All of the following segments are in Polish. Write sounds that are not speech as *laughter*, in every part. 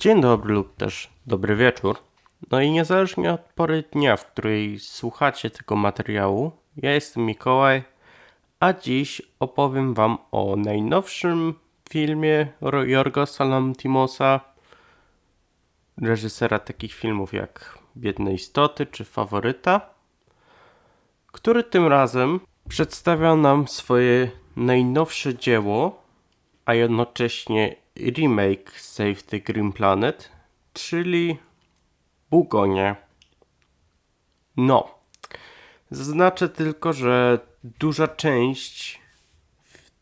Dzień dobry lub też dobry wieczór. No i niezależnie od pory dnia, w której słuchacie tego materiału, ja jestem Mikołaj, a dziś opowiem wam o najnowszym filmie Jorgosa Lantimosa, reżysera takich filmów jak Biedne Istoty czy Faworyta, który tym razem przedstawia nam swoje najnowsze dzieło, a jednocześnie remake Save the Green Planet, czyli Bugonie. No, zaznaczę tylko, że duża część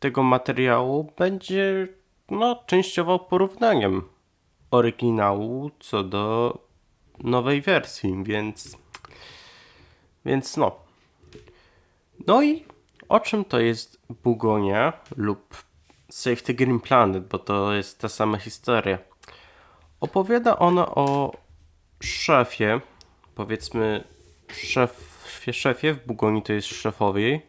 tego materiału będzie no, częściowo porównaniem oryginału co do nowej wersji, więc więc no. No i o czym to jest Bugonia lub Save the Green Planet, bo to jest ta sama historia. Opowiada ona o szefie, powiedzmy szefie, szefie w Bugonii to jest szefowie,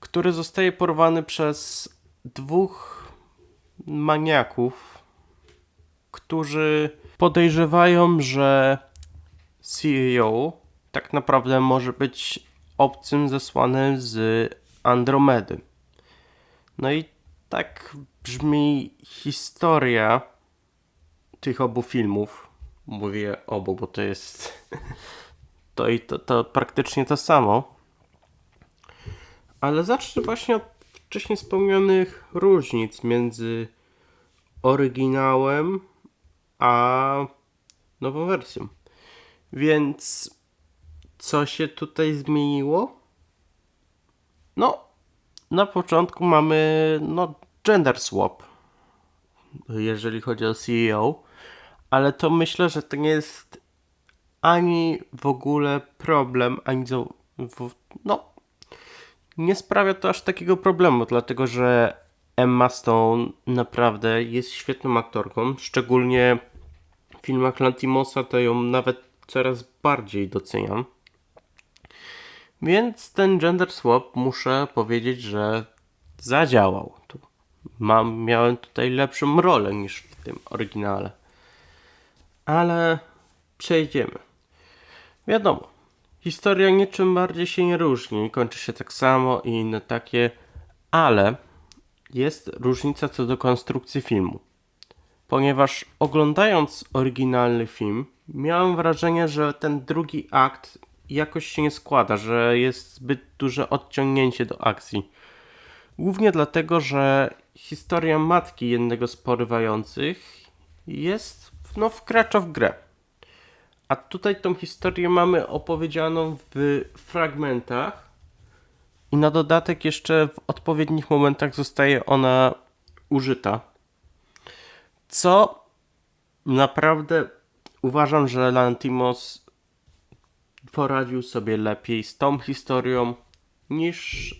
który zostaje porwany przez dwóch maniaków, którzy podejrzewają, że CEO tak naprawdę może być obcym zesłanym z Andromedy. No i tak brzmi historia tych obu filmów. Mówię obu, bo to jest *laughs* to i to, to praktycznie to samo. Ale zacznę właśnie od wcześniej wspomnianych różnic między oryginałem a nową wersją. Więc co się tutaj zmieniło? No, na początku mamy no, gender swap, jeżeli chodzi o CEO, ale to myślę, że to nie jest ani w ogóle problem, ani no, nie sprawia to aż takiego problemu, dlatego że Emma Stone naprawdę jest świetną aktorką, szczególnie w filmach Lantimosa to ją nawet coraz bardziej doceniam. Więc ten gender swap muszę powiedzieć, że zadziałał. Mam, miałem tutaj lepszą rolę niż w tym oryginale. Ale przejdziemy. Wiadomo, historia niczym bardziej się nie różni, kończy się tak samo i inne takie, ale jest różnica co do konstrukcji filmu. Ponieważ oglądając oryginalny film, miałem wrażenie, że ten drugi akt jakoś się nie składa, że jest zbyt duże odciągnięcie do akcji. Głównie dlatego, że historia matki jednego z porywających jest, no, wkracza w grę. A tutaj tą historię mamy opowiedzianą w fragmentach i na dodatek jeszcze w odpowiednich momentach zostaje ona użyta. Co naprawdę uważam, że Lantimos poradził sobie lepiej z tą historią niż,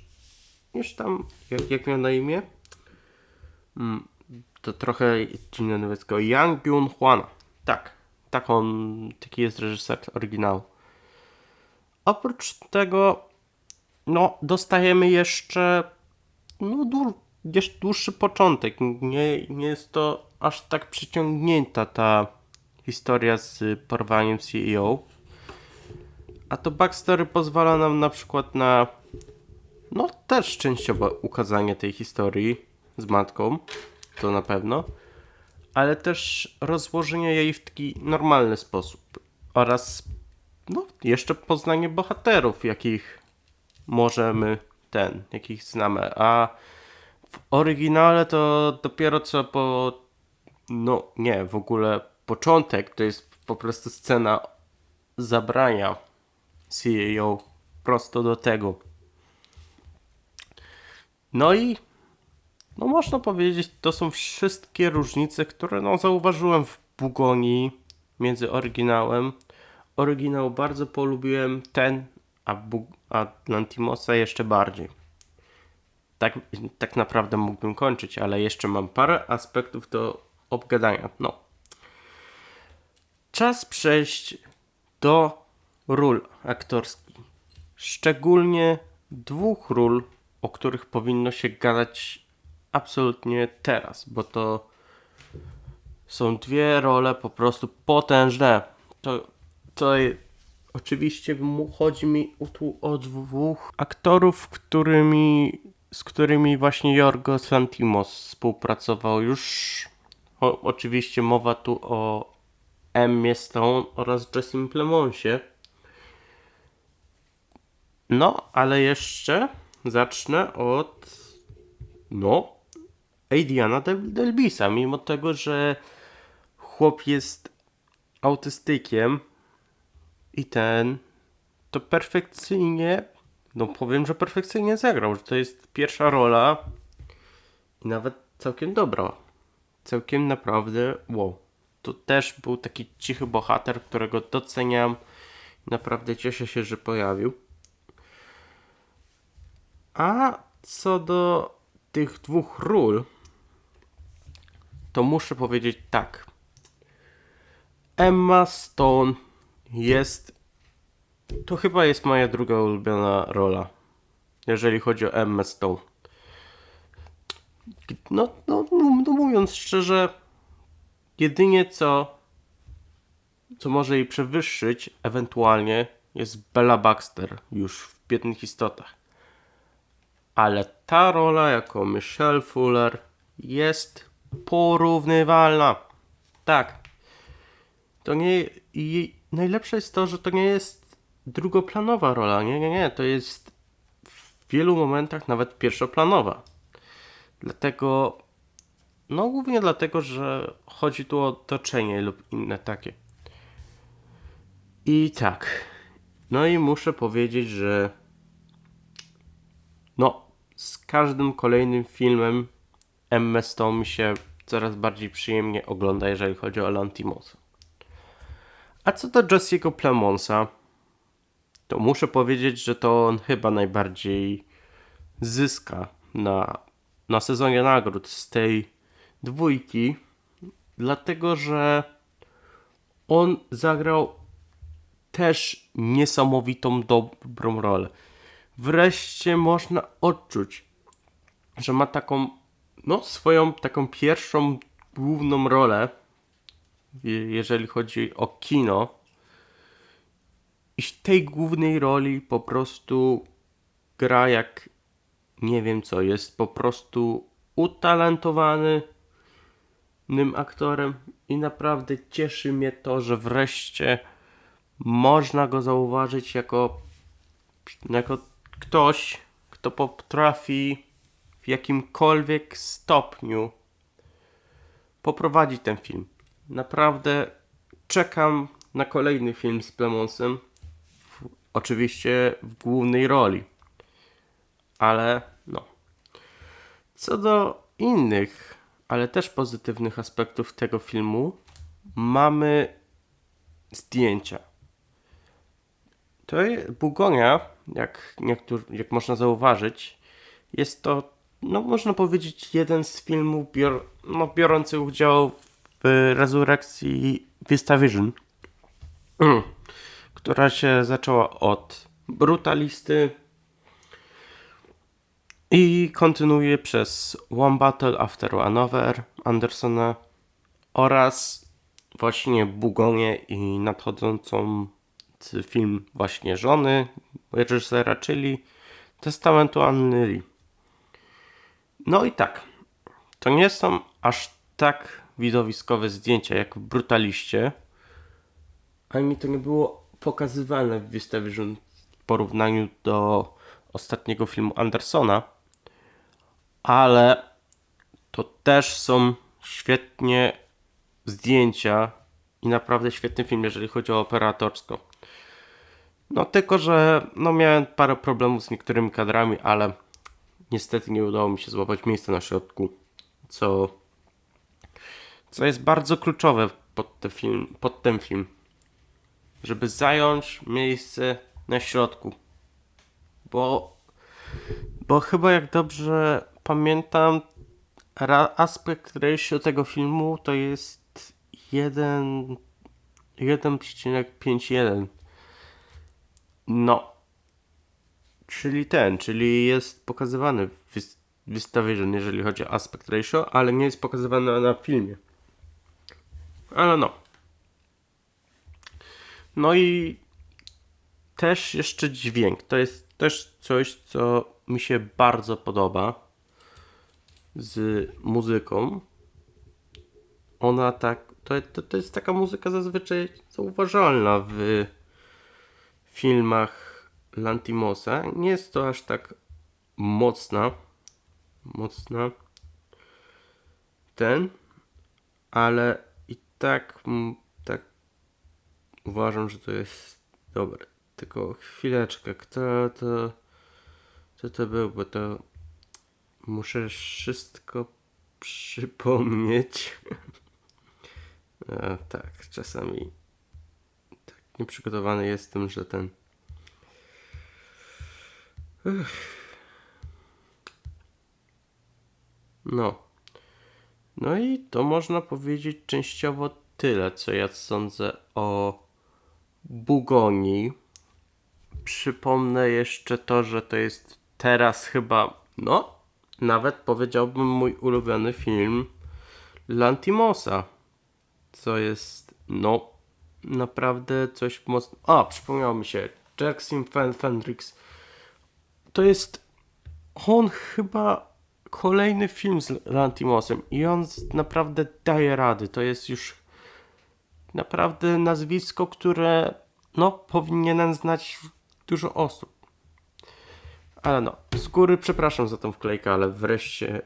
niż tam, jak, jak miał na imię? Mm, to trochę dziwne nazwisko. Yang Yun Hwana. Tak, tak on, taki jest reżyser oryginału. Oprócz tego, no, dostajemy jeszcze no, dłu, jeszcze dłuższy początek. Nie, nie jest to aż tak przyciągnięta ta historia z porwaniem CEO. A to backstory pozwala nam na przykład na no też częściowo ukazanie tej historii z matką, to na pewno, ale też rozłożenie jej w taki normalny sposób oraz no jeszcze poznanie bohaterów, jakich możemy ten, jakich znamy, a w oryginale to dopiero co po no nie, w ogóle początek to jest po prostu scena zabrania CEO prosto do tego. No i no można powiedzieć, to są wszystkie różnice, które no zauważyłem w Bugonii między oryginałem. Oryginał bardzo polubiłem, ten, a, Bu- a Lantimosa jeszcze bardziej. Tak, tak naprawdę mógłbym kończyć, ale jeszcze mam parę aspektów do obgadania. No. Czas przejść do ról aktorskich. Szczególnie dwóch ról, o których powinno się gadać absolutnie teraz, bo to są dwie role po prostu potężne. To, to oczywiście chodzi mi tu o dwóch aktorów, którymi, z którymi właśnie Jorgos Lantimos współpracował już. O, oczywiście mowa tu o Emmie Stone oraz Jessim Plemonsie. No, ale jeszcze zacznę od no, Adriana Del- Delbisa, mimo tego, że chłop jest autystykiem i ten to perfekcyjnie, no powiem, że perfekcyjnie zagrał, że to jest pierwsza rola i nawet całkiem dobra. Całkiem naprawdę wow. To też był taki cichy bohater, którego doceniam. Naprawdę cieszę się, że pojawił. A co do tych dwóch ról, to muszę powiedzieć tak. Emma Stone jest. To chyba jest moja druga ulubiona rola. Jeżeli chodzi o Emma Stone. No, no, no, no mówiąc szczerze, jedynie co, co może jej przewyższyć, ewentualnie, jest Bella Baxter już w Biednych Istotach. Ale ta rola jako Michelle Fuller jest porównywalna. Tak. To nie. I najlepsze jest to, że to nie jest drugoplanowa rola. Nie, nie, nie. To jest w wielu momentach nawet pierwszoplanowa. Dlatego. No, głównie dlatego, że chodzi tu o otoczenie lub inne takie. I tak. No i muszę powiedzieć, że. No, z każdym kolejnym filmem Emma Stone mi się coraz bardziej przyjemnie ogląda, jeżeli chodzi o Lantimosa. A co do Jesse'ego Plemonsa, to muszę powiedzieć, że to on chyba najbardziej zyska na, na sezonie nagród z tej dwójki, dlatego że on zagrał też niesamowitą dobrą rolę. Wreszcie można odczuć, że ma taką, no swoją taką pierwszą główną rolę, je- jeżeli chodzi o kino. I w tej głównej roli po prostu gra jak nie wiem co, jest po prostu utalentowany nym aktorem i naprawdę cieszy mnie to, że wreszcie można go zauważyć jako, jako ktoś, kto potrafi jakimkolwiek stopniu poprowadzić ten film. Naprawdę czekam na kolejny film z Plemonsem. Oczywiście w głównej roli. Ale no. Co do innych, ale też pozytywnych aspektów tego filmu, mamy zdjęcia. To Bugonia, jak, jak można zauważyć, jest to, no można powiedzieć, jeden z filmów bior, no, biorących udział w rezurekcji Vistavision, *clears throat* która się zaczęła od brutalisty i kontynuuje przez One Battle After Another Andersona oraz właśnie Bugonię i nadchodzącą film właśnie żony reżysera, czyli Testamentu Anny Lee. No i tak, to nie są aż tak widowiskowe zdjęcia jak w Brutaliście, ani mi to nie było pokazywane w Vistavision w porównaniu do ostatniego filmu Andersona, ale to też są świetnie zdjęcia i naprawdę świetny film, jeżeli chodzi o operatorsko. No tylko, że no miałem parę problemów z niektórymi kadrami, ale niestety nie udało mi się złapać miejsca na środku, co, co jest bardzo kluczowe pod, te film, pod ten film, żeby zająć miejsce na środku, bo, bo chyba jak dobrze pamiętam, aspekt ratio tego filmu to jest 1 1,51 no. Czyli ten, czyli jest pokazywany w Vistavision, jeżeli chodzi o aspect ratio, ale nie jest pokazywany na filmie. Ale no. No i też jeszcze dźwięk. To jest też coś, co mi się bardzo podoba z muzyką. Ona tak. To, to, to jest taka muzyka zazwyczaj zauważalna w filmach Lantimosa. Nie jest to aż tak mocna. Mocna. Ten. Ale i tak. Tak. Uważam, że to jest dobre. Tylko chwileczkę. Kto to. Co to był? Bo to. Muszę wszystko przypomnieć. A, *laughs* tak, czasami tak nieprzygotowany jestem, że ten. No. No i to można powiedzieć częściowo tyle, co ja sądzę o Bugonii. Przypomnę jeszcze to, że to jest teraz chyba, no, nawet powiedziałbym mój ulubiony film Lantimosa. Co jest, no, naprawdę coś mocno. A, przypomniało mi się. Jackson Fen Fendrix. To jest. On chyba kolejny film z Lantimosem i on naprawdę daje rady. To jest już naprawdę nazwisko, które no powinienem znać dużo osób. Ale no, z góry przepraszam za tą wklejkę, ale wreszcie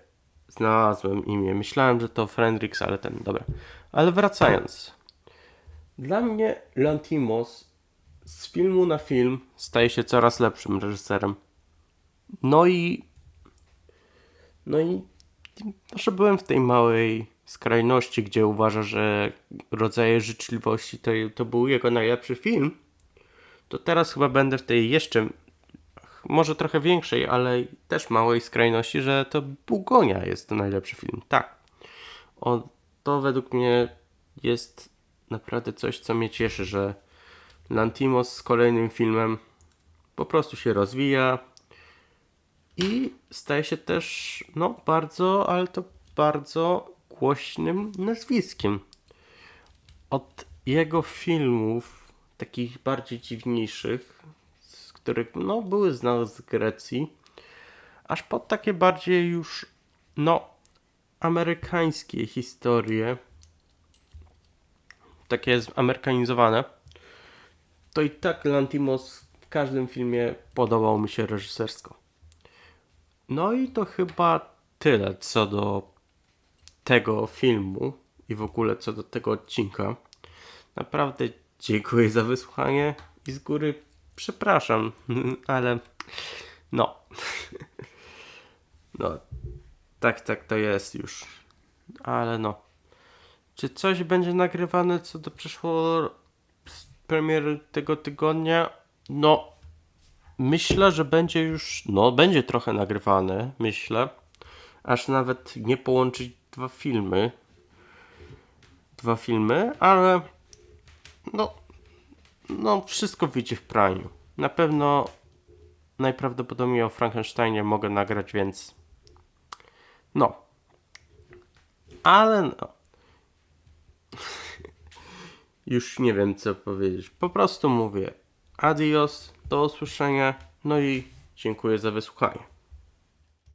znalazłem imię. Myślałem, że to Frendrix, ale ten, dobra. Ale wracając. Dla mnie Lantimos z filmu na film staje się coraz lepszym reżyserem. No i no i może byłem w tej małej skrajności, gdzie uważa, że rodzaje życzliwości to, to był jego najlepszy film. To teraz chyba będę w tej jeszcze może trochę większej, ale też małej skrajności, że to Bugonia jest to najlepszy film. Tak. O, to według mnie jest naprawdę coś, co mnie cieszy, że Lantimos z kolejnym filmem po prostu się rozwija i staje się też, no, bardzo, ale to bardzo głośnym nazwiskiem. Od jego filmów, takich bardziej dziwniejszych, z których, no, były znane z Grecji, aż po takie bardziej już, no, amerykańskie historie, takie zamerykanizowane, to i tak Lantimos w każdym filmie podobał mi się reżysersko. No i to chyba tyle co do tego filmu i w ogóle co do tego odcinka. Naprawdę dziękuję za wysłuchanie i z góry przepraszam, *laughs* ale no. *laughs* No, tak, tak to jest już. Ale no. Czy coś będzie nagrywane co do przyszło premiery tego tygodnia? No, myślę, że będzie już, no, będzie trochę nagrywane, myślę. Aż nawet nie połączyć dwa filmy. Dwa filmy, ale no, no, wszystko wyjdzie w praniu. Na pewno najprawdopodobniej o Frankensteinie mogę nagrać, więc no. Ale no. *laughs* Już nie wiem co powiedzieć. Po prostu mówię adios, do usłyszenia, no i dziękuję za wysłuchanie.